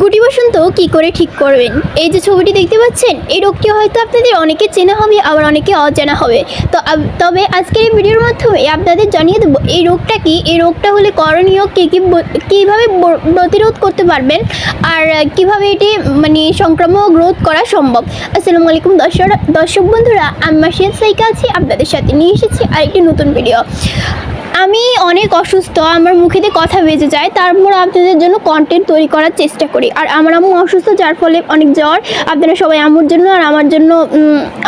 গুটি বসন্ত, কি করে ঠিক করবেন? এই যে ছবিটি দেখতে পাচ্ছেন, এই রোগটি হয়তো আপনাদের অনেকে চেনা হবে, আবার অনেকে অজানা হবে। তো তবে আজকের এই ভিডিওর মাধ্যমে আপনাদের জানিয়ে দেবো, এই রোগটা কি? এই রোগটা হলে করণীয় কী কী কীভাবে প্রতিরোধ করতে পারবেন? আর কীভাবে এটি মানে সংক্রামক রোধ করা সম্ভব? আসসালামু আলাইকুম দর্শক দর্শক বন্ধুরা, আমি মাসিয়াদ সাইকা আছি, আপনাদের সাথে নিয়ে এসেছি আরেকটি নতুন ভিডিও। আমি অনেক অসুস্থ, আমার মুখে দিয়ে কথা বেজে যায়, তারপর আপনাদের জন্য কন্টেন্ট তৈরি করার চেষ্টা করি। আর আমার আম্মু অসুস্থ, যার ফলে অনেক জ্বর, আপনারা সবাই আমার জন্য আর আমার জন্য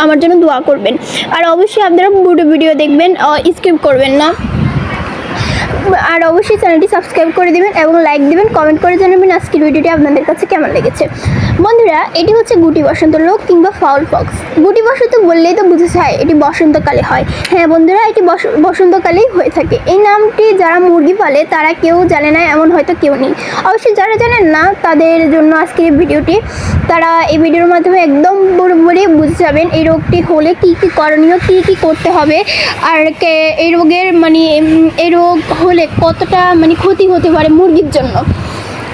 আমার জন্য দোয়া করবেন। আর অবশ্যই আপনারা বুডো ভিডিও দেখবেন স্কিপ করবেন না। আর অবশ্যই চ্যানেলটি সাবস্ক্রাইব করে দিবেন এবং লাইক দিবেন, কমেন্ট করে জানাবেন আজকের ভিডিওটি আপনাদের কাছে কেমন লেগেছে। বন্ধুরা, এটি হচ্ছে গুটি বসন্ত রোগ কিংবা ফাউল ফক্স। গুটি বসন্ত বললেই তো বুঝে যায়, এটি বসন্তকালে হয়। হ্যাঁ বন্ধুরা, এটি বস- বসন্তকালেই হয়ে থাকে। এই নামটি যারা মুরগি পালে, তারা কেউ জানে না, এমন হয়তো কেউ নেই। অবশ্যই যারা জানেন না, তাদের জন্য আজকের ভিডিওটি, তারা এই ভিডিওর মাধ্যমে একদম পুরোপুরি বুঝে যাবেন এই রোগটি হলে কি কি করণীয়, কি কি করতে হবে, আর এই রোগের মানে এই রোগ হলে কতটা মানে ক্ষতি হতে পারে মুরগির জন্য।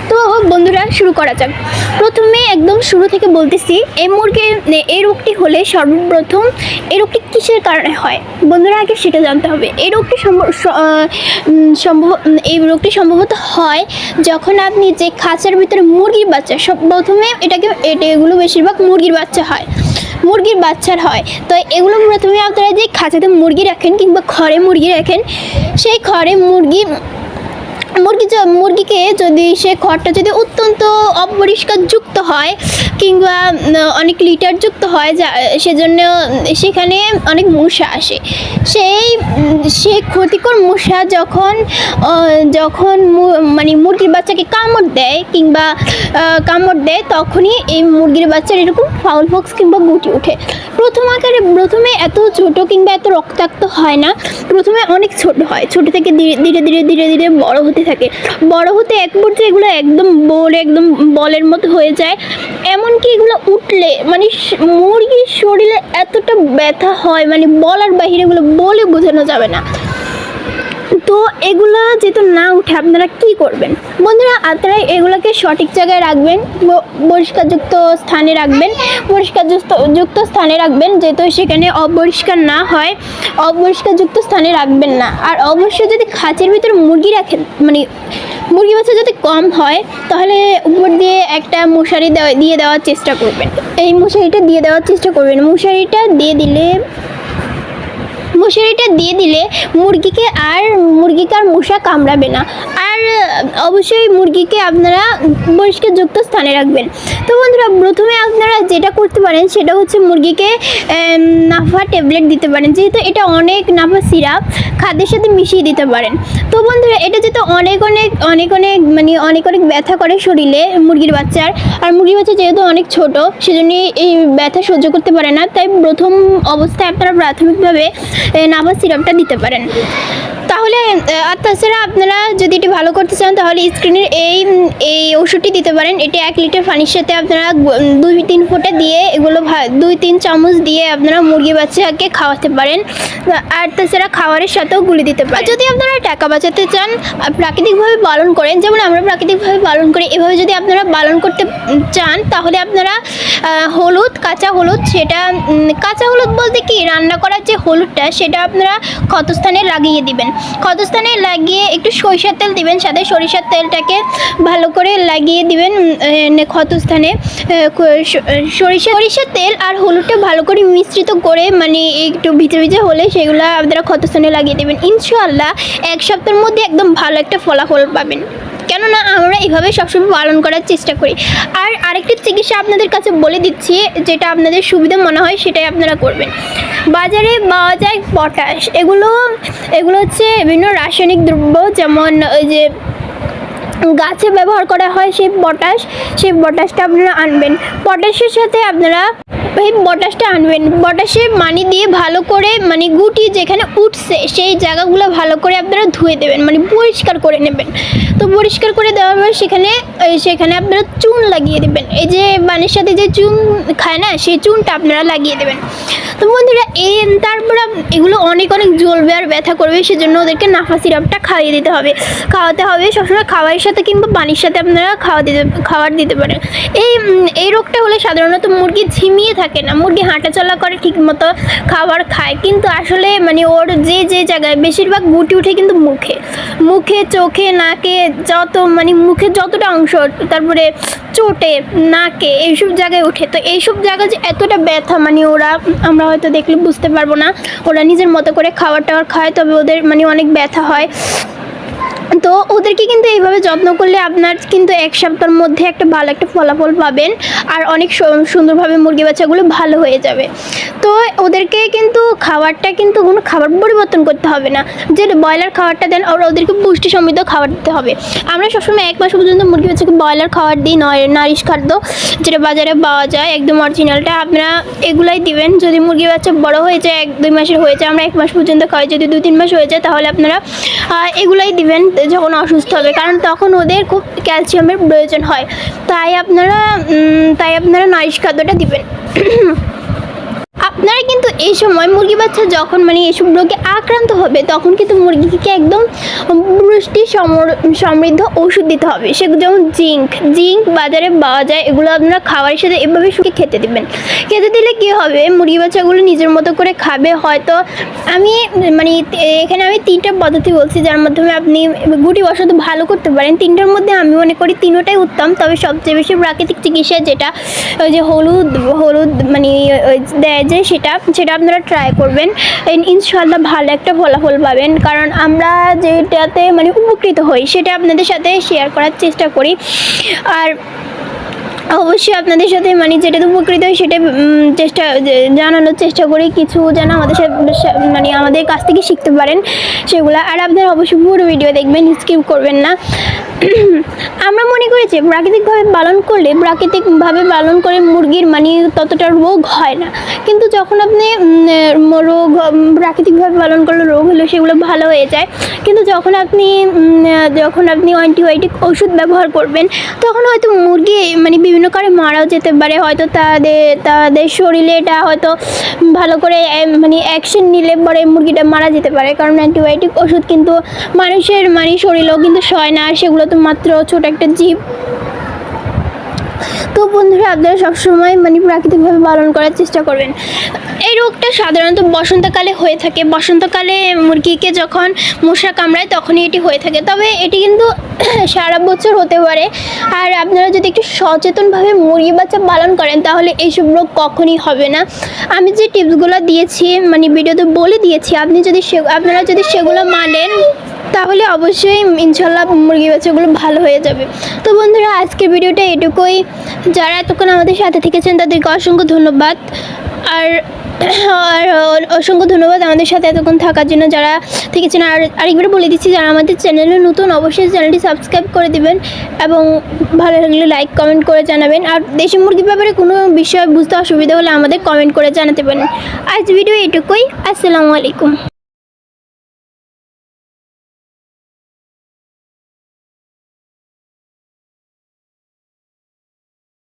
তো বন্ধুরা, শুরু করা যাক। প্রথমে একদম শুরু থেকে বলতেছি, এই মুরগির নে- এই রোগটি হলে সর্বপ্রথম এই রোগটি কিসের কারণে হয়? বন্ধুরা, আগে সেটা জানতে হবে। এই রোগটি সম্ভব এই রোগটি সম্ভবত হয় যখন আপনি যে খাঁচার ভিতরে মুরগির বাচ্চা, সব প্রথমে এটাকে এটা এগুলো বেশিরভাগ মুরগির বাচ্চা হয়। মুরগির বাচ্চার হয়। তো এগুলো প্রথমে আপনারা যে খাঁচাতে মুরগি রাখেন কিংবা খড়ে মুরগি রাখেন, সেই খড়ে মুরগি মুরগি মুরগিকে যদি সে খড়টা যদি অত্যন্ত অপরিষ্কার যুক্ত হয় কিংবা অনেক লিটার যুক্ত হয় যা সেজন্য সেখানে অনেক মশা আসে। সেই সেই ক্ষতিকর মশা যখন যখন মানে মুরগির বাচ্চাকে কামড় দেয় কিংবা কামড় দেয়, তখনই এই মুরগির বাচ্চার এরকম ফাউল ফক্স কিংবা গুটি ওঠে। প্রথম আকারে, প্রথমে এত ছোট কিংবা এত রক্তাক্ত হয় না। প্রথমে অনেক ছোট হয়। ছোট থেকে ধীরে ধীরে ধীরে ধীরে ধীরে বড় হতে থাকে। বড় হতে এক পর্যায়ে এগুলো একদম বলে, একদম বলের মতো হয়ে যায়। এমনকি এগুলো উঠলে মানে মুরগির শরীরে এতটা ব্যথা হয় মানে বলার বাহিরে এগুলো বলে বোঝানো যাবে না। তো এগুলা যেহেতু না উঠে আপনারা কি করবেন? বন্ধুরা, আপনারা এগুলোকে সঠিক জায়গায় রাখবেন পরিষ্কারযুক্ত স্থানে রাখবেন পরিষ্কার যুক্ত- স্থানে রাখবেন, যেহেতু সেখানে অপরিষ্কার না হয়, অপরিষ্কারযুক্ত স্থানে রাখবেন না। আর অবশ্যই যদি খাঁচের ভিতরে মুরগি রাখেন মানে মুরগি বাচ্চা যদি কম হয়, তাহলে উপর দিয়ে একটা মশারি দিয়ে দেওয়ার চেষ্টা করবেন। এই মশারিটা দিয়ে দেওয়ার চেষ্টা করবেন। মশারিটা দিয়ে দিলে মশারিটা দিয়ে দিলে মুরগিকে আর মুরগিকে আর মশা কামড়াবে না। আর অবশ্যই মুরগিকে আপনারা পরিষ্কারযুক্ত স্থানে রাখবেন। তো বন্ধুরা, প্রথমে আপনারা যেটা করতে পারেন সেটা হচ্ছে মুরগিকে নাফা ট্যাবলেট দিতে পারেন। যেহেতু এটা অনেক নাফা সিরাপ, খাদ্যের সাথে মিশিয়ে দিতে পারেন। তো বন্ধুরা, এটা যেহেতু অনেক অনেক অনেক অনেক মানে অনেক অনেক ব্যথা করে শরীরে মুরগির বাচ্চার। আর মুরগির বাচ্চা যেহেতু অনেক ছোট, সেজন্য এই ব্যথা সহ্য করতে পারে না। তাই প্রথম অবস্থায় আপনারা প্রাথমিকভাবে এ, নাভা সিরাপটা দিতে পারেন। তাহলে আর তাছাড়া আপনারা যদি এটি ভালো করতে চান, তাহলে স্ক্রিনের এই এই ওষুধটি দিতে পারেন। এটি এক লিটার পানির সাথে আপনারা দুই তিন ফোঁটা দিয়ে এগুলো দুই তিন চামচ দিয়ে আপনারা মুরগি বাচ্চাকে খাওয়াতে পারেন। আর তাছাড়া খাবারের সাথেও গুলি দিতে পারেন। যদি আপনারা টাকা বাঁচাতে চান প্রাকৃতিকভাবে পালন করেন, যেমন আমরা প্রাকৃতিকভাবে পালন করি, এভাবে যদি আপনারা পালন করতে চান, তাহলে আপনারা হলুদ, কাঁচা হলুদ, সেটা কাঁচা হলুদ বলতে কি? রান্না করার যে হলুদটা, সেটা আপনারা ক্ষতস্থানে লাগিয়ে দিবেন। ক্ষতস্থানে লাগিয়ে একটু সরিষার তেল দিবেন সাথে সরিষার তেলটাকে ভালো করে লাগিয়ে দিবেন ক্ষতস্থানে সরিষা, সরিষার তেল আর হলুদটা ভালো করে মিশ্রিত করে মানে একটু ভিজে ভিজে হলে সেগুলো আপনারা ক্ষতস্থানে লাগিয়ে দেবেন। ইনশাল্লাহ এক সপ্তাহের মধ্যে একদম ভালো একটা ফলাফল পাবেন। কেননা আমরা এইভাবে সবসময় পালন করার চেষ্টা করি। আর আরেকটি চিকিৎসা আপনাদের কাছে বলে দিচ্ছি, যেটা আপনাদের সুবিধা মনে হয় সেটাই আপনারা করবেন। বাজারে পাওয়া যায় পটাশ। এগুলো এগুলো হচ্ছে বিভিন্ন রাসায়নিক দ্রব্য, যেমন ওই যে গাছে ব্যবহার করা হয় সেই পটাশ, সেই পটাশটা আপনারা আনবেন। পটাশের সাথে আপনারা এই পটাশটা আনবেন। পটাশে মানি দিয়ে ভালো করে মানে গুটি যেখানে উঠছে, সেই জায়গাগুলো ভালো করে আপনারা ধুয়ে দেবেন মানে পরিষ্কার করে নেবেন। তো পরিষ্কার করে দেওয়ার পর সেখানে সেখানে আপনারা চুন লাগিয়ে দেবেন। এই যে বানের সাথে যে চুন খায় না, সেই চুনটা আপনারা লাগিয়ে দেবেন। তো বন্ধুরা এই তারপর এগুলো অনেক অনেক জ্বলবে আর ব্যথা করবে, সেজন্য ওদেরকে নাফা সিরাপটা খাইয়ে দিতে হবে। খাওয়াতে হবে, সবসময় খাওয়ার সাথে কিংবা পানির সাথে আপনারা খাওয়া দিতে, খাবার দিতে পারেন। এই এই রোগটা হলে সাধারণত মুরগি ঝিমিয়ে থাকে না। মুরগি হাঁটাচলা করে ঠিক মতো খাবার খায়। কিন্তু আসলে মানে ওর যে যে জায়গায় বেশিরভাগ গুটি উঠে কিন্তু মুখে। মুখে, চোখে, নাকে যত মানে মুখে যতটা অংশ, তারপরে চোটে, নাকে এইসব জায়গায় ওঠে তো এইসব জায়গা যে এতটা ব্যথা মানে ওরা, আমরা হয়তো দেখলে বুঝতে পারব না। ওরা নিজের মতো করে খাবার টাওয়ার খায়, তবে ওদের মানে অনেক ব্যথা হয়। তো ওদেরকে কিন্তু এইভাবে যত্ন করলে আপনার কিন্তু এক সপ্তাহের মধ্যে একটা ভালো একটা ফলাফল পাবেন আর অনেক সুন্দরভাবে মুরগি বাচ্চাগুলো ভালো হয়ে যাবে। তো ওদেরকে কিন্তু খাবারটা কিন্তু কোনো খাবার পরিবর্তন করতে হবে না। যে ব্রয়লার খাবারটা দেন আর ওদেরকে পুষ্টি সমৃদ্ধ খাবার দিতে হবে। আমরা সবসময় এক মাস পর্যন্ত মুরগি বাচ্চাকে ব্রয়লার খাবার দিই নারিশ খাদ্য যেটা বাজারে পাওয়া যায়, একদম অরিজিনালটা আপনারা এগুলাই দিবেন। যদি মুরগি বাচ্চা বড় হয়ে যায়, এক, দুই মাসের হয়ে যায়, আমরা এক মাস পর্যন্ত খাওয়াই যদি দুই তিন মাস হয়ে যায়, তাহলে আপনারা এগুলাই দিবেন। যখন অসুস্থ হবে, কারণ তখন ওদের খুব ক্যালসিয়ামের প্রয়োজন হয়। তাই আপনারা তাই আপনারা নারিশ খাদ্যটা দিবেন। এই সময় মুরগি বাচ্চা যখন মানে এসব রোগে আক্রান্ত হবে, তখন কিন্তু মুরগিকে একদম পুষ্টি সমৃদ্ধ ওষুধ দিতে হবে। সেগুলো যেমন জিঙ্ক জিঙ্ক বাজারে পাওয়া যায়, এগুলো আপনারা খাবারের সাথে এভাবে শুকিয়ে খেতে দেবেন। খেতে দিলে কি হবে? মুরগি বাচ্চাগুলো নিজের মতো করে খাবে, হয়তো আমি মানে এখানে আমি তিনটা পদ্ধতি বলছি, যার মাধ্যমে আপনি গুটি বসত ভালো করতে পারেন। তিনটার মধ্যে আমি মনে করি তিনোটাই উত্তম, তবে সবচেয়ে বেশি প্রাকৃতিক চিকিৎসা যেটা, ওই যে হলুদ হলুদ মানে দেয় যে সেটা সেটা আপনারা ট্রাই করবেন। ইন- ইনশাল্লাহ ভালো একটা ফলাফল পাবেন। কারণ আমরা যেটাতে মানে উপকৃত হই, সেটা আপনাদের সাথে শেয়ার করার চেষ্টা করি। আর অবশ্যই আপনাদের সাথে মানে যেটাতে উপকৃত হয় সেটা চেষ্টা জানানোর চেষ্টা করি। কিছু যেন আমাদের সাথে মানে আমাদের কাছ থেকে শিখতে পারেন সেগুলো। আর আপনারা অবশ্যই পুরো ভিডিও দেখবেন স্কিপ করবেন না। আমরা মনে করি যে প্রাকৃতিকভাবে পালন করলে, প্রাকৃতিকভাবে পালন করে মুরগির মানে ততটা রোগ হয় না। কিন্তু যখন আপনি রোগ প্রাকৃতিকভাবে পালন করলে রোগ হলে সেগুলো ভালো হয়ে যায়। কিন্তু যখন আপনি যখন আপনি অ্যান্টিবায়োটিক ওষুধ ব্যবহার করবেন, তখন হয়তো মুরগি মানে বিভিন্ন কারণে মারাও যেতে পারে। হয়তো তাদের তাদের শরীরে এটা হয়তো ভালো করে মানে অ্যাকশন নিলে পরে মুরগিটা মারা যেতে পারে। কারণ অ্যান্টিবায়োটিক ওষুধ কিন্তু মানুষের মানে শরীরেও কিন্তু সয় না, সেগুলো মাত্র ছোট একটা জীব। তো বন্ধুরা, আপনারা সবসময় মানে প্রাকৃতিকভাবে পালন করার চেষ্টা করবেন। এই রোগটা সাধারণত বসন্তকালে হয়ে থাকে। বসন্তকালে মুরগিকে যখন মশা কামড়ায়, তখনই এটি হয়ে থাকে। তবে এটি কিন্তু সারা বছর হতে পারে। আর আপনারা যদি একটু সচেতনভাবে মুরগি বাচ্চা পালন করেন, তাহলে এইসব রোগ কখনই হবে না। আমি যে টিপসগুলো দিয়েছি মানে ভিডিওতে বলে দিয়েছি, আপনি যদি সে আপনারা যদি সেগুলো মানেন তাহলে অবশ্যই ইনশাল্লাহ মুরগি বাচ্চাগুলো ভালো হয়ে যাবে। তো বন্ধুরা, আজকের ভিডিওটা এটুকুই। যারা এতক্ষণ আমাদের সাথে থেকেছেন, তাদেরকে অসংখ্য ধন্যবাদ। আর আর অসংখ্য ধন্যবাদ আমাদের সাথে এতক্ষণ থাকার জন্য যারা থেকেছেন। আর আরেকবার বলে দিচ্ছি, যারা আমাদের চ্যানেলে নতুন, অবশ্যই চ্যানেলটি সাবস্ক্রাইব করে দিবেন এবং ভালো লাগলে লাইক, কমেন্ট করে জানাবেন। আর দেশি মুরগির ব্যাপারে কোনো বিষয় বুঝতে অসুবিধা হলে আমাদের কমেন্ট করে জানাতে পারেন। আজ ভিডিও এটুকুই। আসসালামু আলাইকুম।